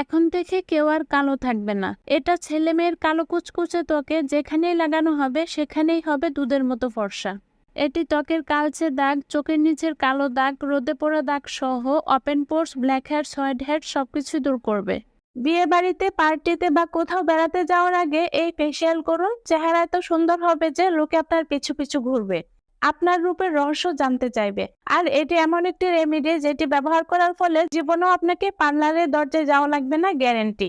এখন থেকে কেউ আর কালো থাকবে না। এটা ছেলে মেয়ের কালো কুচকুচে ত্বকে যেখানেই লাগানো হবে, সেখানেই হবে দুধের মতো ফর্সা। এটি ত্বকের কালচে দাগ, চোখের নিচের কালো দাগ, রোদে পোড়া দাগ সহ open pores, black heads white head সবকিছু দূর করবে। বিয়ে বাড়িতে পার্টিতে বা কোথাও বেড়াতে যাওয়ার আগে এই ফেসিয়াল করুন। চেহারা এত সুন্দর হবে যে, লোকে আপনার পিছু পিছু ঘুরবে। আপনার রূপের রহস্য জানতে চাইবে। আর এটি এমন একটি রেমিডি যেটি ব্যবহার করার ফলে জীবনেও আপনাকে পার্লারের দরজায় যাওয়া লাগবে না গ্যারেন্টি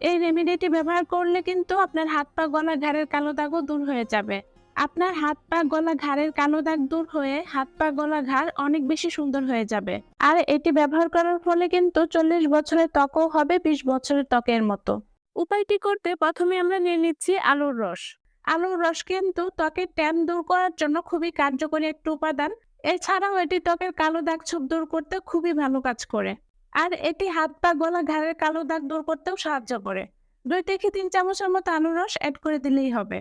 এই রেমিডিটি ব্যবহার করলে কিন্তু আপনার হাত পা গলা ঘাড়ের কালো দাগও দূর হয়ে যাবে। আপনার হাত পা গলা ঘাড়ের কালো দাগ দূর হয়ে হাত পা গলা ঘাড় অনেক বেশি সুন্দর হয়ে যাবে। আর এটি ব্যবহার করার ফলে কিন্তু চল্লিশ বছরের ত্বকও হবে বিশ বছরের ত্বকের মতো। উপায়টি করতে প্রথমে আমরা নিয়ে নিচ্ছি আলুর রস। আলুর রস কিন্তু ত্বকের ট্যান দূর করার জন্য খুবই কার্যকরী একটি উপাদান। এছাড়াও এটি ত্বকের কালো দাগ ছোপ দূর করতে খুবই ভালো কাজ করে। আর এটি হাত পা গলা ঘাড়ের কালো দাগ দূর করতেও সাহায্য করে। দুই থেকে তিন চামচের মতো আলুর রস অ্যাড করে দিলেই হবে।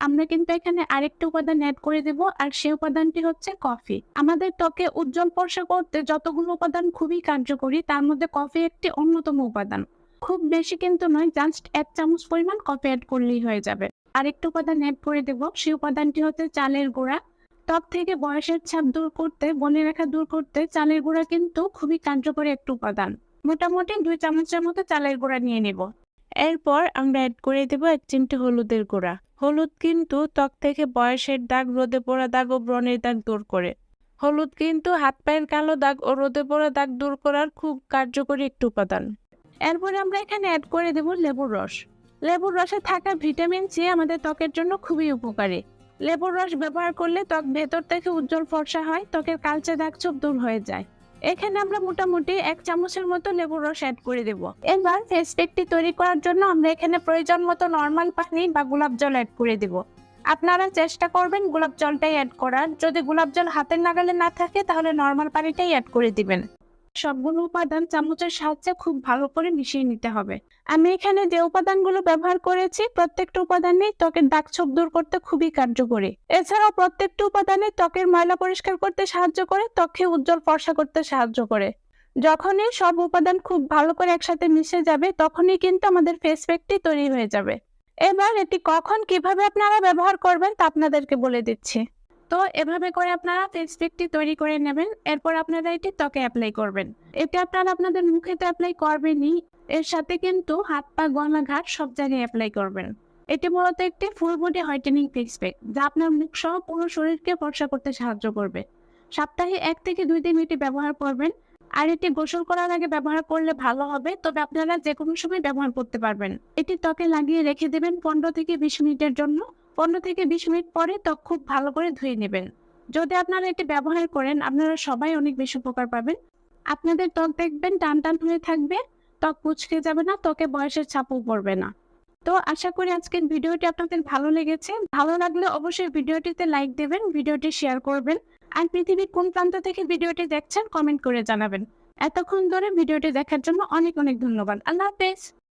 আমরা কিন্তু এখানে আরেকটা উপাদান অ্যাড করে দেব, আর সেই উপাদানটি হচ্ছে কফি। আমাদের ত্বকে উজ্জ্বল ফর্সা করতে যতগুলো উপাদান খুবই কার্যকরী, তার মধ্যে কফি একটি অন্যতম উপাদান। খুব বেশি কিন্তু নয়, জাস্ট এক চামচ পরিমাণ কফি অ্যাড করলেই হয়ে যাবে। আরেকটা উপাদান অ্যাড করে দেব, সেই উপাদানটি হচ্ছে চালের গুঁড়া। ত্বক থেকে বয়সের ছাপ দূর করতে, বনে রেখা দূর করতে চালের গুঁড়া কিন্তু খুবই কার্যকরী একটা উপাদান। মোটামুটি দুই চামচের মতো চালের গুঁড়া নিয়ে নেব। এরপর আমরা অ্যাড করে দেব এক চিমটি হলুদের গুঁড়া। হলুদ কিন্তু ত্বক থেকে বয়সের দাগ, রোদে পোড়া দাগ ও ব্রণের দাগ দূর করে। হলুদ কিন্তু হাত পায়ের কালো দাগ ও রোদে পোড়া দাগ দূর করার খুব কার্যকরী একটি উপাদান। এরপরে আমরা এখানে অ্যাড করে দেব লেবুর রস। লেবুর রসে থাকা ভিটামিন সি আমাদের ত্বকের জন্য খুবই উপকারী। লেবুর রস ব্যবহার করলে ত্বক ভেতর থেকে উজ্জ্বল ফর্সা হয়, ত্বকের কালচে দাগ ছোপ দূর হয়ে যায়। এখানে আমরা মোটামুটি এক চামচের মতো লেবুর রস অ্যাড করে দেব। এবার ফেস প্যাকটি তৈরি করার জন্য আমরা এখানে প্রয়োজন মতো নর্মাল পানি বা গোলাপ জল অ্যাড করে দেব। আপনারা চেষ্টা করবেন গোলাপ জলটাই অ্যাড করার। যদি গোলাপ জল হাতের নাগালে না থাকে, তাহলে নর্মাল পানিটাই অ্যাড করে দিবেন। সবগুলো উপাদান চামচের সাহায্যে খুব ভালো করে মিশিয়ে নিতে হবে। আমি এখানে যে উপাদানগুলো ব্যবহার করেছি, প্রত্যেকটা উপাদানই ত্বকের দাগ ছোপ দূর করতে খুবই কার্যকরী। এছাড়াও প্রত্যেকটা উপাদানে ত্বকের ময়লা পরিষ্কার করতে সাহায্য করে ত্বকে উজ্জ্বল ফর্সা করতে সাহায্য করে। যখনই সব উপাদান খুব ভালো করে একসাথে মিশে যাবে, তখনই কিন্তু আমাদের ফেস প্যাকটি তৈরি হয়ে যাবে। এবার এটি কখন কীভাবে আপনারা ব্যবহার করবেন তা আপনাদেরকে বলে দিচ্ছি। তো এভাবে করে আপনারা প্যাকটি তৈরি করে নেবেন। এরপর আপনারা এটি ত্বকে অ্যাপ্লাই করবেন। এটি আপনারা আপনাদের মুখে তো অ্যাপ্লাই করবেনই। এর সাথে কিন্তু হাত পা গলা ঘাট সব জায়গায় অ্যাপ্লাই করবেন। এটি মূলত একটি full body whitening face pack যা আপনার মুখ সহ পুরো শরীরকে ফর্সা করতে সাহায্য করবে। সপ্তাহে এক থেকে দুই দিন এটি ব্যবহার করবেন। আর এটি গোসল করার আগে ব্যবহার করলে ভালো হবে, তবে আপনারা যে কোনো সময় ব্যবহার করতে পারবেন। এটি ত্বকে লাগিয়ে রেখে দেবেন পনেরো থেকে বিশ মিনিটের জন্য। পনেরো থেকে বিশ মিনিট পরে ত্বক খুব ভালো করে ধুয়ে নেবেন। যদি আপনারা এটি ব্যবহার করেন, আপনারা সবাই অনেক বেশি উপকার পাবেন। আপনাদের ত্বক দেখবেন টান টান হয়ে থাকবে, ত্বক কুচকে যাবে না, ত্বকে বয়সের ছাপও পড়বে না। তো আশা করি আজকের ভিডিওটি আপনাদের ভালো লেগেছে। ভালো লাগলে অবশ্যই ভিডিওটিতে লাইক দেবেন, ভিডিওটি শেয়ার করবেন। আর পৃথিবীর কোন প্রান্ত থেকে ভিডিওটি দেখছেন, কমেন্ট করে জানাবেন। এতক্ষণ ধরে ভিডিওটি দেখার জন্য অনেক অনেক ধন্যবাদ। আল্লাহ হাফেজ।